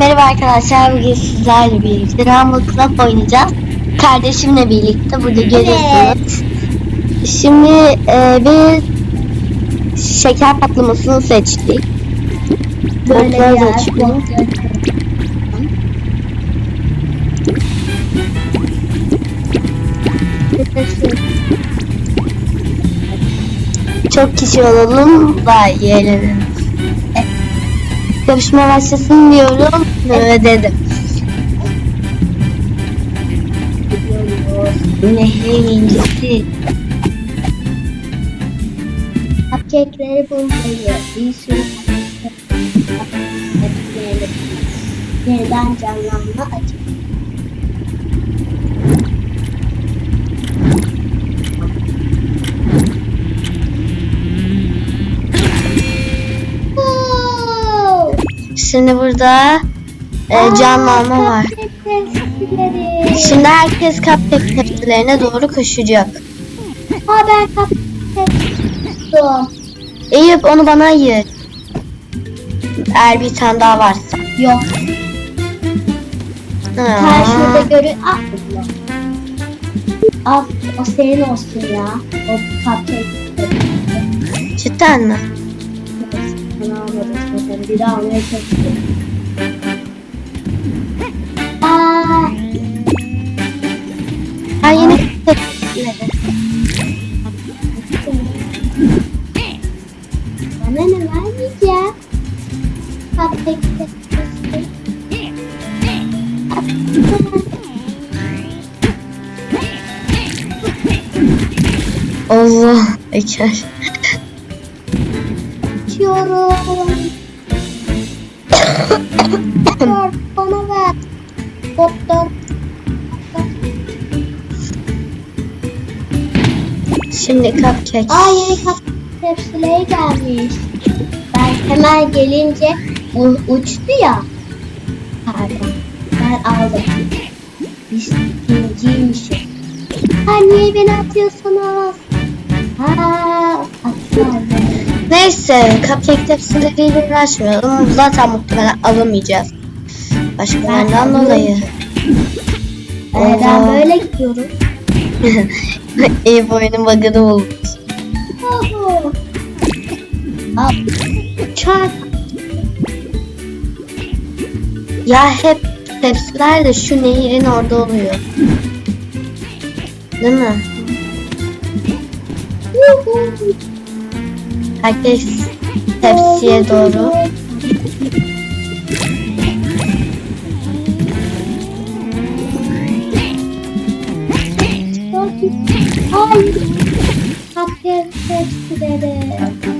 Merhaba arkadaşlar bugün sizlerle birlikte Rumble Club oynayacağız. Kardeşimle birlikte burada görüyorsunuz. Şimdi e, bir şeker patlamasını seçtik. Böyle Botları da. Çok kişi olalım da yiyelim. Yarışma başlasın diyorum ve dedim. Nehrin incisi. Cupcake'leri bulmayı, bir sürü yeniden canlanma açık. Şimdi burada e, canlanma var. Şimdi herkes cupcake tepsilerine doğru koşacak. Aa ben cupcake. Eyüp onu bana ayır. Eğer bir tane daha varsa. Yok. Ha. Ben şurada görün. Ah. Al, o senin olsun ya. O cupcake. Cidden mi? Sana almadım zaten. Bir daha almaya çalışıyorum. Aa, Ha yeni bana ne? Cupcake tepsisi. Allah Eker. Açıyorum. Ver, bana ver. Bottan. Şimdi cupcake. Aa yeni cupcake tepsileri gelmiş. Ben hemen gelince uçtu ya. Pardon. Ben aldım. Biz ikinciymişiz. Ha niye beni atıyorsunuz? Ha atıyorlar. Neyse cupcake tepsileriyle uğraşmayalım. Zaten muhtemelen alamayacağız. Başkalarından Ben dolayı. Ee, ben Allah. böyle gidiyorum. Eyüp oyunun bug'ını bulmuş. Al. Çak. Ya hep tepsiler de şu nehirin orada oluyor. Değil mi? Herkes tepsiye doğru. Ay. Kapya tepsileri. Yeni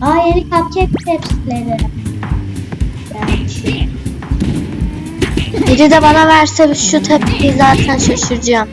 Aa yeni cupcake tepsileri. Biri de bana verse şu tepsiyi zaten şaşıracağım.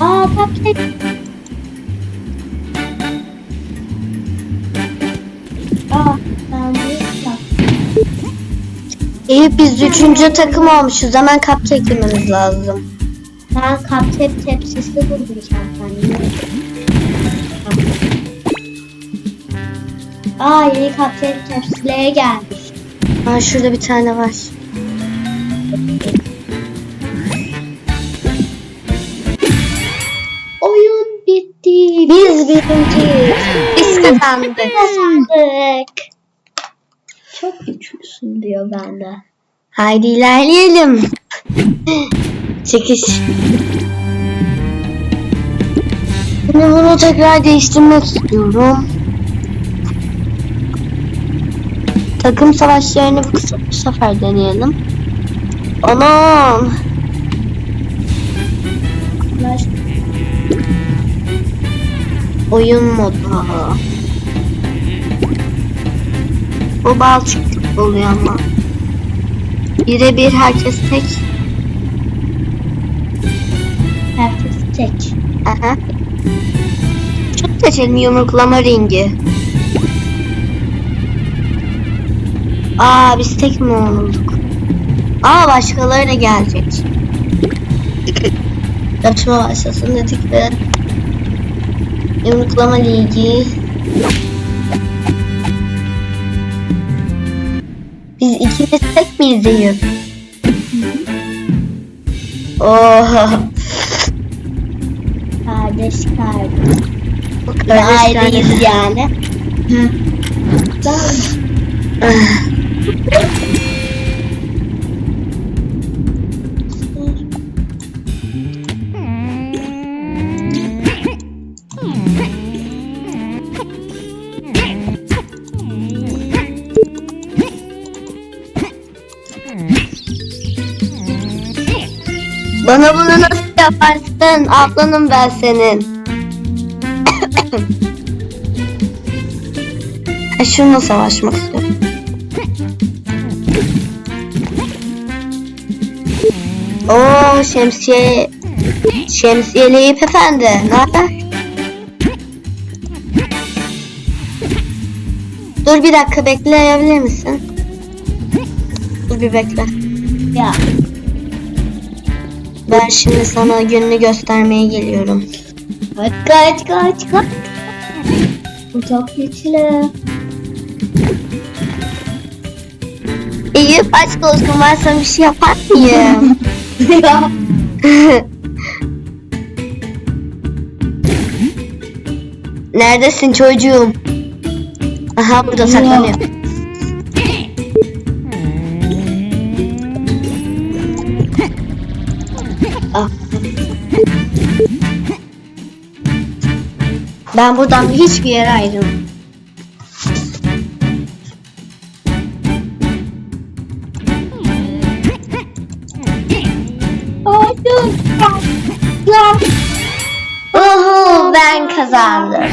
Aa. Aa ben bir bak. Eyüp biz üçüncü takım olmuşuz. Hemen cupcake yememiz lazım. Ben cupcake tepsisi buldum zaten. Aa yeni cupcake tepsileri gelmiş. Ha şurada bir tane var. Kazandık. Kazandık. Çok güçlüsün diyor bende. Haydi ilerleyelim. Çekiş. Şimdi bunu tekrar değiştirmek istiyorum. Takım savaşlarını bu, kısa- bu sefer deneyelim. Anam. Oyun modu. Bu balçık oluyor ama. Birebir herkes tek. Herkes tek. Aha. Şunu seçelim yumruklama ringi. Aa biz tek mi olduk? Aa başkaları da gelecek. Yarışma başlasın dedik ve yumruklama ligi. Zeynep? Oha. Kardeş kardeş. Aileyiz kardeş. yani. Hı. Bana bunu nasıl yaparsın? Ablanım ben senin. Ha, Şununla savaşmak istiyorum. Oo şemsiye şemsiyeli Eyüp efendi. Ne haber? Dur bir dakika bekleyebilir misin? Dur bir bekle. ya. Ben şimdi sana gününü göstermeye geliyorum. Kaç kaç kaç kaç. Bu çok güçlü. Eyüp aşk olsun ben sana bir şey yapar mıyım? Neredesin çocuğum? Aha burada saklanıyor. Ben buradan hiçbir yere ayrılmam. Uhu ben kazandım.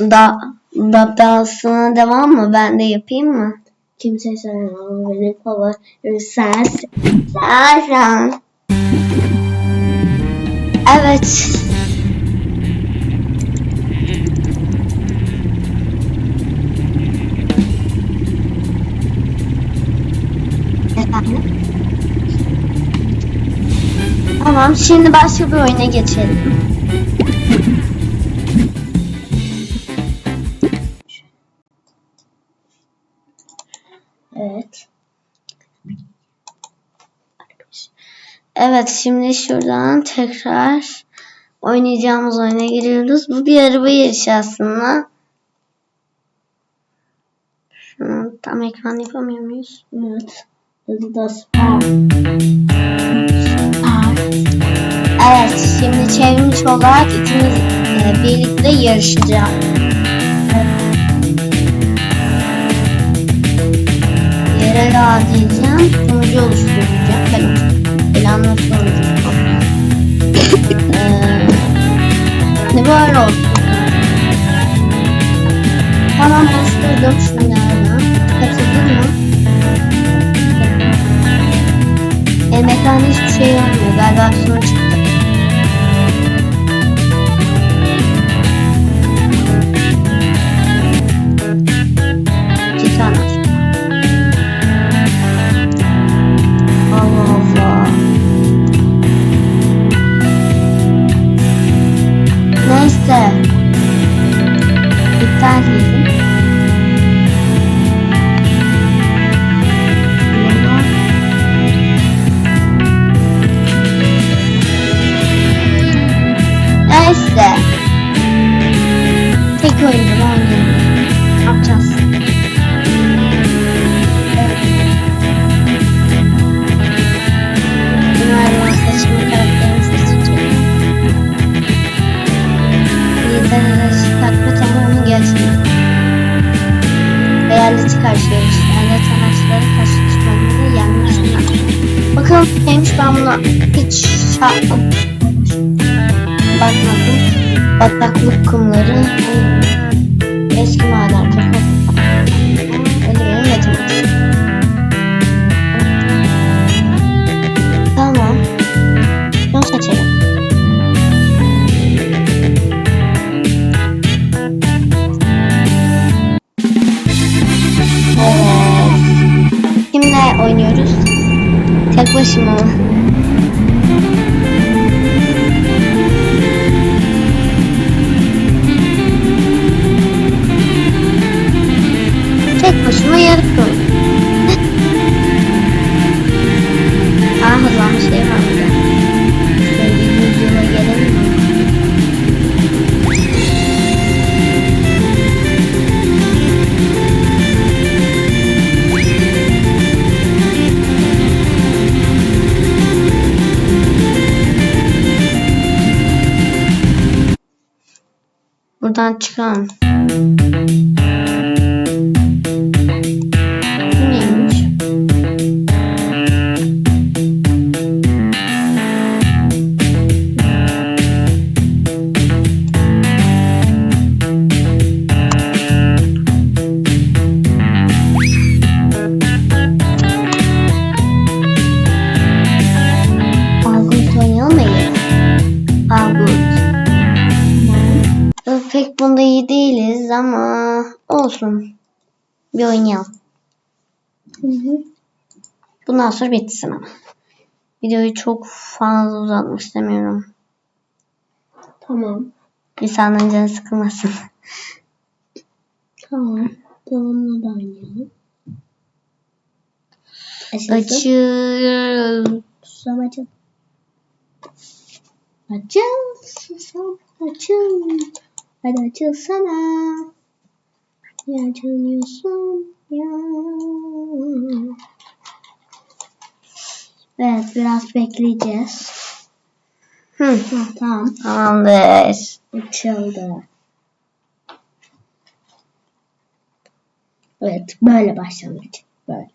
Da, da dansına devam mı? Ben de yapayım mı? Kimse sana benim favorim sensin. Zaten. Evet. Tamam, şimdi başka bir oyuna geçelim. Evet, şimdi şuradan tekrar oynayacağımız oyuna giriyoruz. Bu bir araba yarışı aslında. Şunu tam ekran yapamıyor muyuz? Evet. Süper. Evet, şimdi çevrimiçi olarak ikimiz e, birlikte yarışacağız. Yere rahat diyeceğim, sonucu oluşturacağım. Ben oluşturacağım. Eee, ne böyle olsun? Tamam oluşturdum şunlardan. Katıldın mı? Benim ekranda hiçbir şey olmuyor. Galiba sorun çıktı. Tek başıma mı? Tek Buradan çıkalım. Pek bunda iyi değiliz ama olsun. Bir oynayalım. Hı hı. Bundan sonra bitsin ama. Videoyu çok fazla uzatmak istemiyorum. Tamam. İnsanların canı sıkılmasın. Tamam. Tamamla da oynayalım. Açıl. Susam açıl. Açıl. Susam açıl. Hadi açılsana. Niye açılmıyorsun ya? Evet biraz bekleyeceğiz. Hı, Ha, tamam. tamamdır. Açıldı. Evet böyle başlangıç. Böyle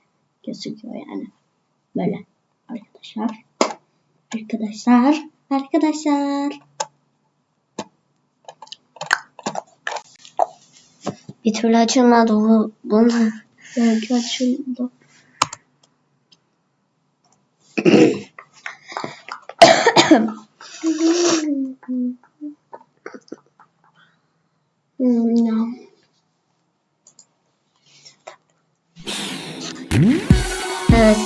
gözüküyor yani. Böyle arkadaşlar. Arkadaşlar. Arkadaşlar. Bir türlü açılmadı bu. Bunu. Belki açıldı. Hmm, ya. Evet.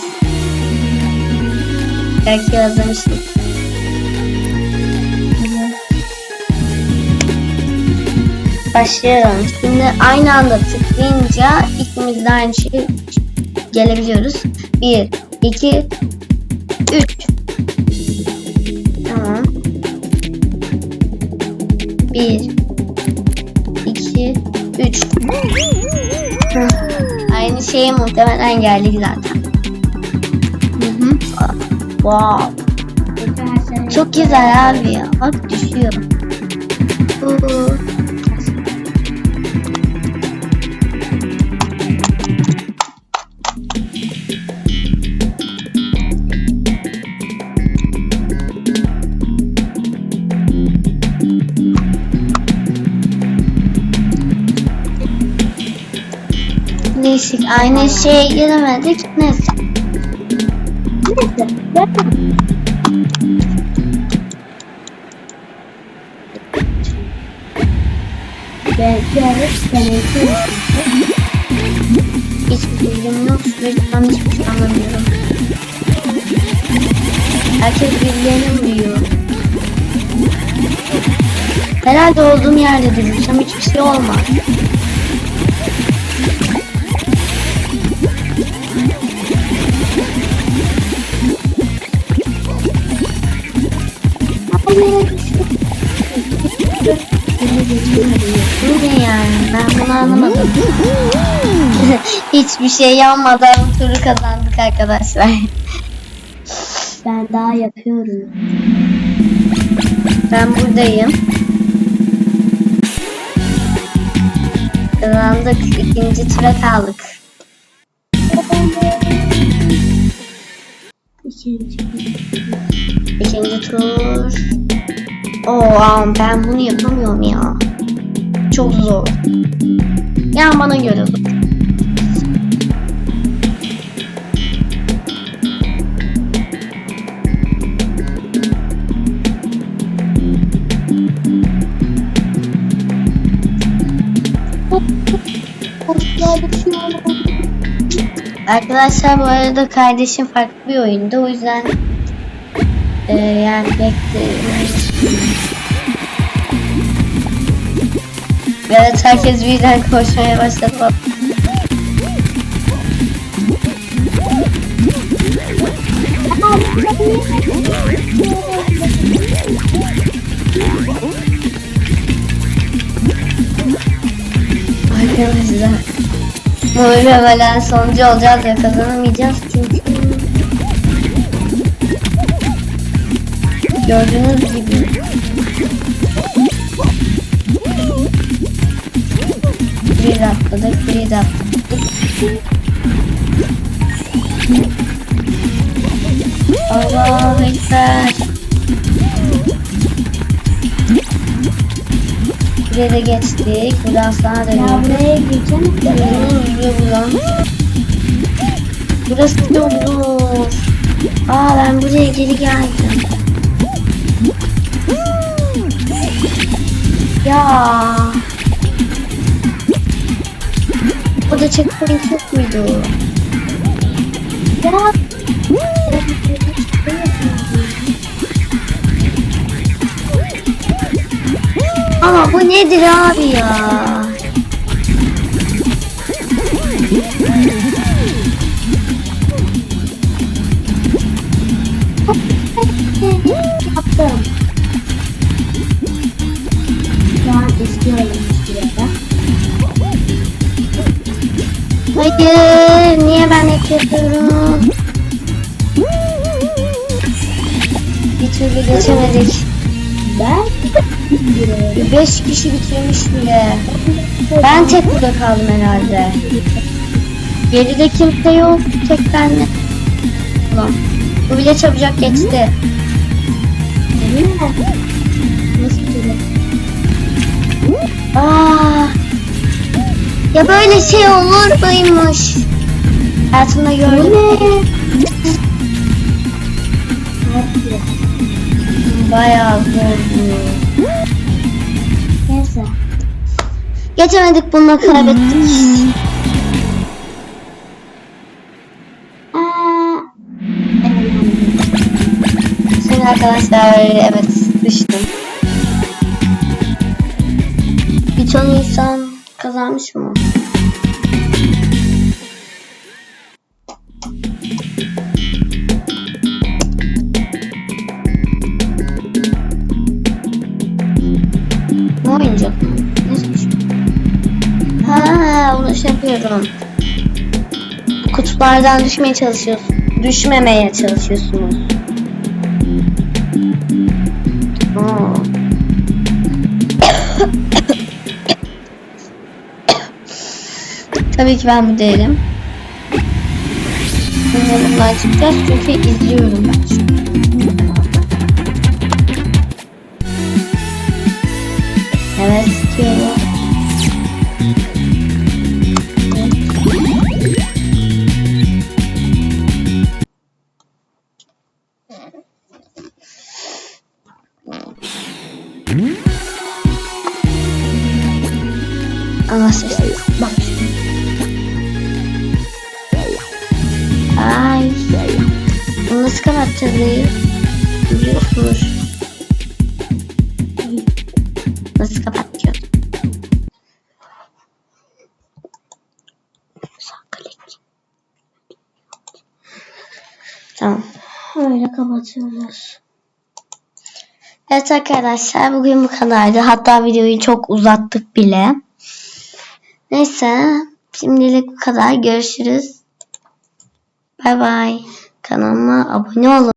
Belki yazmıştım. Başlayalım. Şimdi aynı anda tıklayınca ikimiz de aynı şey gelebiliyoruz. 1, 2, 3. Tamam. 1, 2, 3. Aynı şeye muhtemelen geldik zaten. Hı hı. Wow. Arkadaşlar, Çok güzel abi ya. Bak düşüyor. Oo. Değişik. Aynı şeye giremedik. Neyse. Neyse. Belki arası deneyim. Hiçbir bilgim yok. Sürekli ben hiçbir şey anlamıyorum. Herkes birilerine vuruyor. Herhalde olduğum yerde durursam hiçbir şey olmaz. Ne yani? Ben bunu anlamadım. Hiçbir şey yanmadan turu kazandık arkadaşlar. Ben daha yapıyorum. Ben buradayım. Kazandık. İkinci tura kaldık. İkinci tur. Oo ben bunu yapamıyorum ya. Çok zor. Ya bana göre zor. Postlar düşüyor. Arkadaşlar bu arada kardeşim farklı bir oyunda o yüzden e, yani bekleyin. Evet herkes birden koşmaya başladı. Arkadaşlar muhtemelen sonucu olacağız ya kazanamayacağız çünkü. Gördüğünüz gibi. Bir atladık bir atladık. Allahu Ekber Buraya da geçtik. Buradan sağa Ya dönüyoruz. buraya gireceğim. Yürüyor buradan. Burası çok zor. Aa ben buraya geri geldim. Ya. Burada checkpoint yok muydu? Ya. Ama bu nedir abi ya? Yaptım. Şu an istiyorum şurada. Hayır, niye ben yapıyorum? Bir türlü geçemedik. Ben. Beş kişi bitirmiş bile. Ben tek burada kaldım herhalde. Geride kimse yok. Tek benle. Ulan. Bu bile çabucak geçti. Nasıl? Aa. Ya böyle şey olur muymuş? Hayatımda gördüm. Bayağı zordu. Geçemedik bununla kaybettik. Evet. Şimdi arkadaşlar evet düştüm. Birçok insan kazanmış mı? Yapıyorum. Kutuplardan düşmeye çalışıyorsun. Düşmemeye çalışıyorsunuz. Tabii ki ben bu değilim. Şimdi bundan çıkacağız çünkü izliyorum ben. Evet, Sesini. Bak. Ay. Bunu nasıl kapatacağız değil? Biliyorsunuz. Nasıl kapatacağız? Tamam. Öyle kapatıyoruz. Evet arkadaşlar bugün bu kadardı. Hatta videoyu çok uzattık bile. Neyse şimdilik bu kadar. Görüşürüz. Bay bay. Kanalıma abone olun.